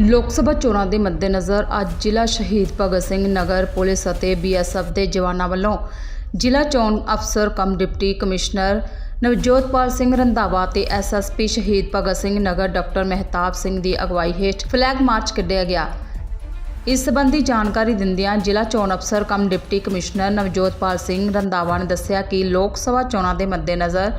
ਲੋਕ ਸਭਾ ਚੋਣਾਂ ਦੇ ਮੱਦੇਨਜ਼ਰ ਅੱਜ ਜ਼ਿਲ੍ਹਾ ਸ਼ਹੀਦ ਭਗਤ ਸਿੰਘ ਨਗਰ ਪੁਲਿਸ ਅਤੇ ਬੀਐਸਐਫ ਦੇ ਜਵਾਨਾਂ ਵੱਲੋਂ ਜ਼ਿਲ੍ਹਾ ਚੋਣ ਅਫਸਰ, cum deputy commissioner Navjotpal Singh Randhawa ਤੇ ਐਸਐਸਪੀ ਸ਼ਹੀਦ ਭਗਤ ਸਿੰਘ ਨਗਰ ਡਾਕਟਰ ਮਹਿਤਾਬ ਸਿੰਘ ਦੀ ਅਗਵਾਈ ਹੇਠ ਫਲੈਗ ਮਾਰਚ ਕੱਢਿਆ ਗਿਆ। ਇਸ ਸੰਬੰਧੀ ਜਾਣਕਾਰੀ ਦਿੰਦਿਆਂ ਜ਼ਿਲ੍ਹਾ ਚੋਣ ਅਫਸਰ, cum deputy commissioner Navjotpal Singh Randhawa ਨੇ ਦੱਸਿਆ ਕਿ ਲੋਕ ਸਭਾ ਚੋਣਾਂ ਦੇ ਮੱਦੇਨਜ਼ਰ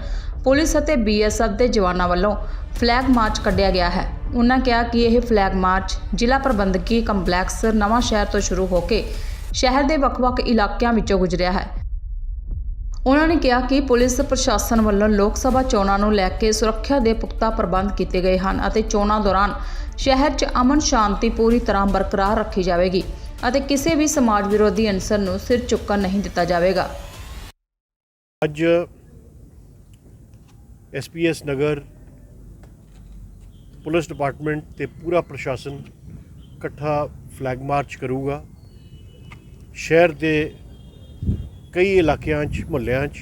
ਪੁਲਿਸ ਅਤੇ ਬੀਐਸਐਫ ਦੇ ਜਵਾਨਾਂ ਵੱਲੋਂ ਫਲੈਗ ਮਾਰਚ ਕੱਢਿਆ ਗਿਆ ਹੈ। ਉਨ੍ਹਾਂ ਕਿਹਾ ਕਿ ਇਹ ਫਲੈਗ ਮਾਰਚ ਜ਼ਿਲ੍ਹਾ ਪ੍ਰਬੰਧਕੀ ਕੰਪਲੈਕਸ ਨਵਾਂ ਸ਼ਹਿਰ ਤੋਂ ਸ਼ੁਰੂ ਹੋ ਕੇ ਸ਼ਹਿਰ ਦੇ ਵੱਖ-ਵੱਖ ਇਲਾਕਿਆਂ ਵਿੱਚੋਂ ਗੁਜ਼ਰਿਆ ਹੈ। ਉਹਨਾਂ ਨੇ ਕਿਹਾ ਕਿ ਪੁਲਿਸ ਪ੍ਰਸ਼ਾਸਨ ਵੱਲੋਂ ਲੋਕ ਸਭਾ ਚੋਣਾਂ ਨੂੰ ਲੈ ਕੇ ਸੁਰੱਖਿਆ ਦੇ ਪੁਖਤਾ ਪ੍ਰਬੰਧ ਕੀਤੇ ਗਏ ਹਨ ਅਤੇ ਚੋਣਾਂ ਦੌਰਾਨ ਸ਼ਹਿਰ 'ਚ ਅਮਨ ਸ਼ਾਂਤੀ ਪੂਰੀ ਤਰ੍ਹਾਂ ਬਰਕਰਾਰ ਰੱਖੀ ਜਾਵੇਗੀ ਅਤੇ ਕਿਸੇ ਵੀ ਸਮਾਜ ਵਿਰੋਧੀ ਅਨਸਰ ਨੂੰ ਸਿਰ ਚੁੱਕਣ ਨਹੀਂ ਦਿੱਤਾ ਜਾਵੇਗਾ। ਅੱਜ ਐਸਪੀਐਸ ਨਗਰ ਪੁਲਿਸ ਡਿਪਾਰਟਮੈਂਟ ਤੇ ਪੂਰਾ ਪ੍ਰਸ਼ਾਸਨ ਇਕੱਠਾ ਫਲੈਗ ਮਾਰਚ ਕਰੂਗਾ। ਸ਼ਹਿਰ ਦੇ ਕਈ ਇਲਾਕਿਆਂ 'ਚ, ਮੁਹੱਲਿਆਂ 'ਚ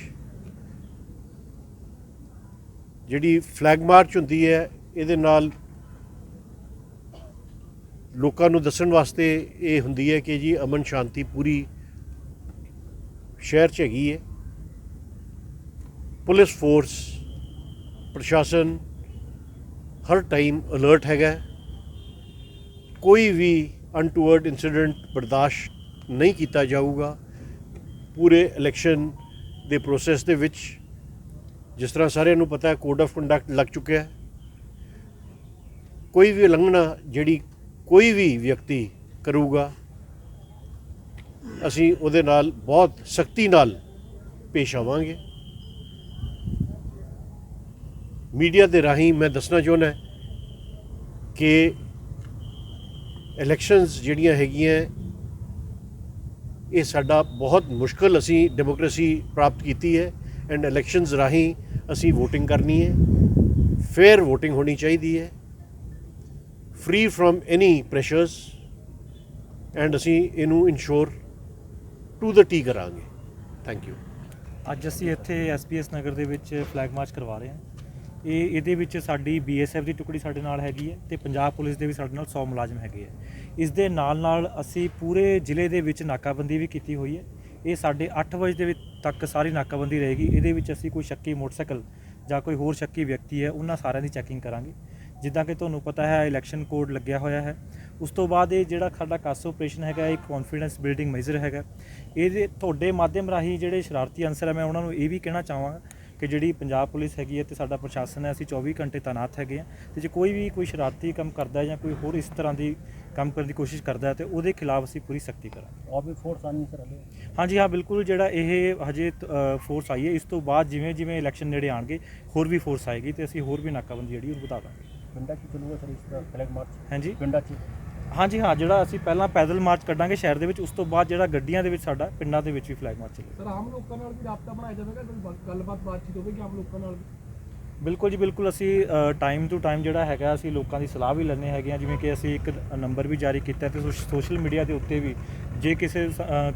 ਜਿਹੜੀ ਫਲੈਗ ਮਾਰਚ ਹੁੰਦੀ ਹੈ, ਇਹਦੇ ਨਾਲ ਲੋਕਾਂ ਨੂੰ ਦੱਸਣ ਵਾਸਤੇ ਇਹ ਹੁੰਦੀ ਹੈ ਕਿ ਜੀ ਅਮਨ ਸ਼ਾਂਤੀ ਪੂਰੀ ਸ਼ਹਿਰ 'ਚ ਹੈਗੀ ਹੈ। ਪੁਲਿਸ ਫੋਰਸ, ਪ੍ਰਸ਼ਾਸਨ ਹਰ ਟਾਈਮ ਅਲਰਟ ਹੈਗਾ ਕੋਈ ਵੀ ਅਨਟੂਵਰਡ ਇਨਸੀਡੈਂਟ ਬਰਦਾਸ਼ਤ ਨਹੀਂ ਕੀਤਾ ਜਾਊਗਾ। ਪੂਰੇ ਇਲੈਕਸ਼ਨ ਦੇ ਪ੍ਰੋਸੈਸ ਦੇ ਵਿੱਚ, ਜਿਸ ਤਰ੍ਹਾਂ ਸਾਰਿਆਂ ਨੂੰ ਪਤਾ ਹੈ ਕੋਡ ਆਫ ਕੰਡਕਟ ਲੱਗ ਚੁੱਕਿਆ ਹੈ। ਕੋਈ ਵੀ ਉਲੰਘਣਾ ਜਿਹੜੀ ਕੋਈ ਵੀ ਵਿਅਕਤੀ ਕਰੂਗਾ, ਅਸੀਂ ਉਹਦੇ ਨਾਲ ਬਹੁਤ ਸਖਤੀ ਨਾਲ ਪੇਸ਼ ਆਵਾਂਗੇ। ਮੀਡੀਆ ਦੇ ਰਾਹੀਂ ਮੈਂ ਦੱਸਣਾ ਚਾਹੁੰਦਾ ਕਿ ਇਲੈਕਸ਼ਨਸ ਜਿਹੜੀਆਂ ਹੈਗੀਆਂ, ਇਹ ਸਾਡਾ ਬਹੁਤ ਮੁਸ਼ਕਲ ਅਸੀਂ ਡੈਮੋਕ੍ਰੇਸੀ ਪ੍ਰਾਪਤ ਕੀਤੀ ਹੈ ਐਂਡ ਇਲੈਕਸ਼ਨਸ ਰਾਹੀਂ ਅਸੀਂ VOTING ਕਰਨੀ ਹੈ ਫੇਅਰ VOTING ਹੋਣੀ ਚਾਹੀਦੀ ਹੈ free from any pressures and ਅਸੀਂ ਇਹਨੂੰ ਇਨਸ਼ੋਰ ਟੂ ਦ ਟੀ ਕਰਾਂਗੇ। ਥੈਂਕ ਯੂ ਅੱਜ ਅਸੀਂ ਇੱਥੇ ਐਸਪੀਐਸ ਨਗਰ ਦੇ ਵਿੱਚ ਫਲੈਗ ਮਾਰਚ ਕਰਵਾ ਰਹੇ ਹਾਂ। ਇਹ ਇਹਦੇ ਵਿੱਚ ਸਾਡੀ ਬੀਐਸਐਫ ਦੀ ਟੁਕੜੀ ਸਾਡੇ ਨਾਲ ਹੈਗੀ ਹੈ ਤੇ ਪੰਜਾਬ ਪੁਲਿਸ ਦੇ ਵੀ ਸਾਡੇ ਨਾਲ 100 ਮੁਲਾਜ਼ਮ ਹੈਗੇ ਹੈ। ਇਸ ਦੇ ਨਾਲ ਨਾਲ ਅਸੀਂ ਪੂਰੇ ਜ਼ਿਲ੍ਹੇ ਦੇ ਵਿੱਚ ਨਾਕਾਬੰਦੀ ਵੀ ਕੀਤੀ ਹੋਈ ਹੈ। ਇਹ ਸਾਡੇ 8 ਵਜੇ ਦੇ ਤੱਕ ਸਾਰੀ ਨਾਕਾਬੰਦੀ ਰਹੇਗੀ। ਇਹਦੇ ਵਿੱਚ ਅਸੀਂ ਕੋਈ ਸ਼ੱਕੀ ਮੋਟਰਸਾਈਕਲ ਜਾਂ ਕੋਈ ਹੋਰ ਸ਼ੱਕੀ ਵਿਅਕਤੀ ਹੈ, ਉਹਨਾਂ ਸਾਰਿਆਂ ਦੀ ਚੈਕਿੰਗ ਕਰਾਂਗੇ। ਜਿੱਦਾਂ ਕਿ ਤੁਹਾਨੂੰ ਪਤਾ ਹੈ, ਇਲੈਕਸ਼ਨ ਕੋਡ ਲੱਗਿਆ ਹੋਇਆ ਹੈ। ਉਸ ਤੋਂ ਬਾਅਦ ਇਹ ਜਿਹੜਾ ਸਾਡਾ ਕਾਸ ਆਪਰੇਸ਼ਨ ਹੈਗਾ, ਇਹ ਕੌਨਫੀਡੈਂਸ ਬਿਲਡਿੰਗ ਮੇਜਰ ਹੈਗਾ। ਇਹਦੇ ਤੁਹਾਡੇ ਮਾਧਿਅਮ ਰਾਹੀਂ ਜਿਹੜੇ ਸ਼ਰਾਰਤੀ ਅਨਸਰ ਹੈ, ਮੈਂ ਉਹਨਾਂ ਨੂੰ ਇਹ ਵੀ ਕਹਿਣਾ ਚਾਹਾਂਗਾ ਕਿ ਜਿਹੜੀ ਪੰਜਾਬ ਪੁਲਿਸ ਹੈਗੀ ਹੈ ਤੇ ਸਾਡਾ ਪ੍ਰਸ਼ਾਸਨ ਹੈ ਅਸੀਂ 24 ਘੰਟੇ ਤਾਇਨਾਤ ਹੈਗੇ ਆ ਤੇ ਜੇ ਕੋਈ ਵੀ ਕੋਈ ਸ਼ਰਾਰਤੀ ਕੰਮ ਕਰਦਾ ਹੈ ਜਾਂ ਕੋਈ ਹੋਰ ਇਸ ਤਰ੍ਹਾਂ ਦੀ ਕੰਮ ਕਰਨ ਦੀ ਕੋਸ਼ਿਸ਼ ਕਰਦਾ ਹੈ ਤੇ ਉਹਦੇ ਖਿਲਾਫ ਅਸੀਂ ਪੂਰੀ ਸਖਤੀ ਕਰਾਂਗੇ और भी फोर्स आनी है सर हले ਹਾਂਜੀ ਹਾਂ ਬਿਲਕੁਲ ਜਿਹੜਾ ਇਹ ਹਜੇ ਫੋਰਸ ਆਈ ਹੈ ਇਸ ਤੋਂ ਬਾਅਦ ਜਿਵੇਂ ਜਿਵੇਂ ਇਲੈਕਸ਼ਨ ਨੇੜੇ ਆਣਗੇ ਹੋਰ ਵੀ ਫੋਰਸ ਆਏਗੀ ਤੇ ਅਸੀਂ ਹੋਰ ਵੀ ਨਾਕਾਬੰਦੀ ਜਿਹੜੀ ਉਹ ਵਧਾ ਦਾਂਗੇ पिंडा की चलूगा सर इस तरह फ्लैग मार्च ਹਾਂਜੀ पिंडा की ਹਾਂਜੀ ਹਾਂ ਜਿਹੜਾ ਅਸੀਂ ਪਹਿਲਾਂ ਪੈਦਲ ਮਾਰਚ ਕੱਢਾਂਗੇ ਸ਼ਹਿਰ ਦੇ ਵਿੱਚ ਉਸ ਤੋਂ ਬਾਅਦ ਜਿਹੜਾ ਗੱਡੀਆਂ ਦੇ ਵਿੱਚ ਸਾਡਾ ਪਿੰਡਾਂ ਦੇ ਵਿੱਚ ਵੀ ਫਲੈਗ ਮਾਰਚ ਚੱਲੇਗਾ। ਸਰ ਆਮ ਲੋਕਾਂ ਨਾਲ ਵੀ ਰਾਬਤਾ ਬਣਾਇਆ ਜਾਵੇਗਾ ਕੋਈ ਗੱਲਬਾਤ ਬਾਤਚੀਤ ਹੋਵੇਗੀ ਆਮ ਲੋਕਾਂ ਨਾਲ? ਬਿਲਕੁਲ ਜੀ ਬਿਲਕੁਲ ਅਸੀਂ ਟਾਈਮ ਟੂ ਟਾਈਮ ਜਿਹੜਾ ਹੈਗਾ ਅਸੀਂ ਲੋਕਾਂ ਦੀ ਸਲਾਹ ਵੀ ਲੈਣੇ ਹੈਗੇ ਆ ਜਿਵੇਂ ਕਿ ਅਸੀਂ ਇੱਕ ਨੰਬਰ ਵੀ ਜਾਰੀ ਕੀਤਾ ਤੇ ਸੋਸ਼ਲ ਮੀਡੀਆ ਦੇ ਉੱਤੇ ਵੀ ਜੇ ਕਿਸੇ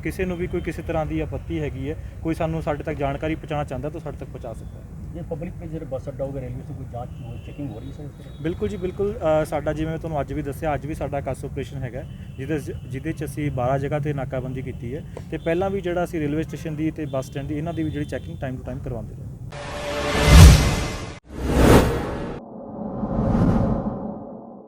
ਕਿਸੇ ਨੂੰ ਵੀ ਕੋਈ ਕਿਸੇ ਤਰ੍ਹਾਂ ਦੀ ਆਪੱਤੀ ਹੈਗੀ ਹੈ ਕੋਈ ਸਾਨੂੰ ਸਾਡੇ ਤੱਕ ਜਾਣਕਾਰੀ ਪਹੁੰਚਾਉਣਾ ਚਾਹੁੰਦਾ ਤਾਂ ਸਾਡੇ ਤੱਕ ਪਹੁੰਚਾ ਸਕਦਾ ਹੈ। ਜੇ ਪਬਲਿਕ ਵਿੱਚ ਜਿਹੜੇ ਬੱਸ ਅੱਡਾ ਹੋਗਾ ਰੇਲਵੇ ਤੋਂ ਕੋਈ ਜਾਂਚ ਹੋ ਚੈਕਿੰਗ ਹੋ ਰਹੀ ਹੈ ਸਰ ਬਿਲਕੁਲ ਜੀ, ਬਿਲਕੁਲ ਸਾਡਾ ਜਿਵੇਂ ਤੁਹਾਨੂੰ ਅੱਜ ਵੀ ਦੱਸਿਆ, ਅੱਜ ਵੀ ਸਾਡਾ ਕਾਸ ਆਪਰੇਸ਼ਨ ਹੈਗਾ ਜਿਹਦੇ ਜਿਹਦੇ ਚ ਅਸੀਂ 12 ਜਗ੍ਹਾ ਤੇ ਨਾਕਾਬੰਦੀ ਕੀਤੀ ਹੈ ਤੇ ਪਹਿਲਾਂ ਵੀ ਜਿਹੜਾ ਅਸੀਂ ਰੇਲਵੇ ਸਟੇਸ਼ਨ ਦੀ ਤੇ ਬੱਸ ਸਟੈਂਡ ਦੀ, ਇਹਨਾਂ ਦੀ ਵੀ ਜਿਹੜੀ ਚੈਕਿੰਗ ਟਾਈਮ ਟੂ ਟਾਈਮ ਕਰਵਾਉਂਦੇ ਰਹੇ।